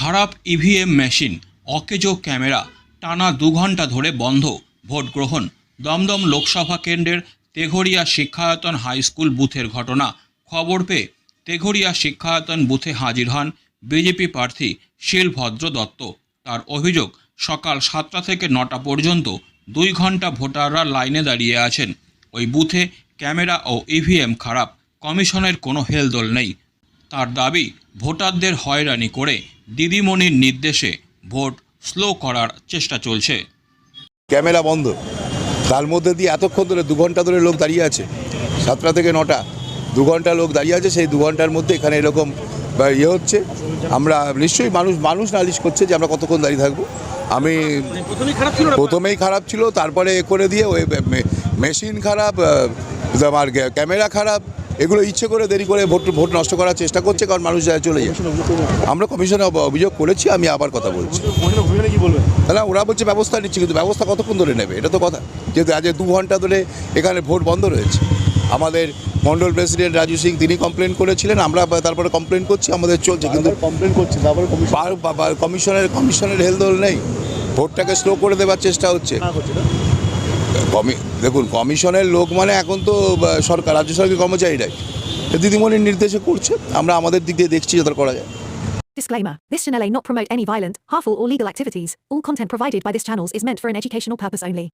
খারাপ EVM machine অকেজো camera, টানা দু ঘণ্টা ধরে বন্ধ, ভোট গ্রহণ। দমদম লোকসভা কেন্দ্রের তেঘরিয়া শিক্ষায়তন হাই স্কুল বুথের ঘটনা। খবর পেয়ে তেঘরিয়া শিক্ষায়তন বুথে হাজির হন বিজেপি প্রার্থী শিলভদ্র দত্ত। তার অভিযোগ, সকাল সাতটা থেকে নটা পর্যন্ত দুই ঘণ্টা ভোটাররা লাইনে দাঁড়িয়ে আছেন। ওই বুথে ক্যামেরা ও ইভিএম খারাপ, কমিশনের কোনো হেলদোল নেই। তার দাবি, ভোটারদের হয়রানি করে দিদিমণির নির্দেশে ভোট স্লো করার চেষ্টা চলছে। ক্যামেরা বন্ধ। তার মধ্যে দিয়ে এতক্ষণ ধরে দু ঘণ্টা ধরে লোক দাঁড়িয়ে আছে। সাতটা থেকে নটা। দু ঘণ্টা লোক দাঁড়িয়ে আছে, সেই দু ঘণ্টার মধ্যে এখানে এরকম ইয়ে হচ্ছে। আমরা নিশ্চয়ই মানুষ মানুষ নালিশ করছে যে আমরা কতক্ষণ দাঁড়িয়ে থাকব। আমি প্রথমেই খারাপ ছিল, তারপরে এ করে দিয়ে ওই মেশিন খারাপ আমার ক্যামেরা খারাপ এগুলো ইচ্ছে করে দেরি করে ভোট ভোট নষ্ট করার চেষ্টা করছে কারণ মানুষ যায় চলে যায়। আমরা কমিশনে অভিযোগ করেছি আমি আবার কথা বলছি। না ওরা বলছে ব্যবস্থা নিচ্ছে কিন্তু ব্যবস্থা কতক্ষণ ধরে নেবে? এটা তো কথা। যেহেতু আজ দু ঘণ্টা ধরে এখানে ভোট বন্ধ রয়েছে। আমাদের মন্ডল প্রেসিডেন্ট রাজু সিং তিনি কমপ্লেন করেছিলেন আমরা তারপরে কমপ্লেন করছি আমাদের চলছে কিন্তু কমপ্লেন করছে তারপরে কমিশনের কমিশনের হেলদোল নেই। ভোটটাকে স্লো করে দেওয়ার চেষ্টা হচ্ছে। না। কমি দেখুন কমিশনের লোক মানে এখন তো সরকার রাজ্য সরকারের কর্মচারীরাই দিদিমণির নির্দেশে করছে আমরা আমাদের দিক দিয়ে দেখছি যাতে করা যায় Disclaimer This channel may not promote any violent, harmful, or legal activities. All content provided by this channel is meant for an educational purpose only.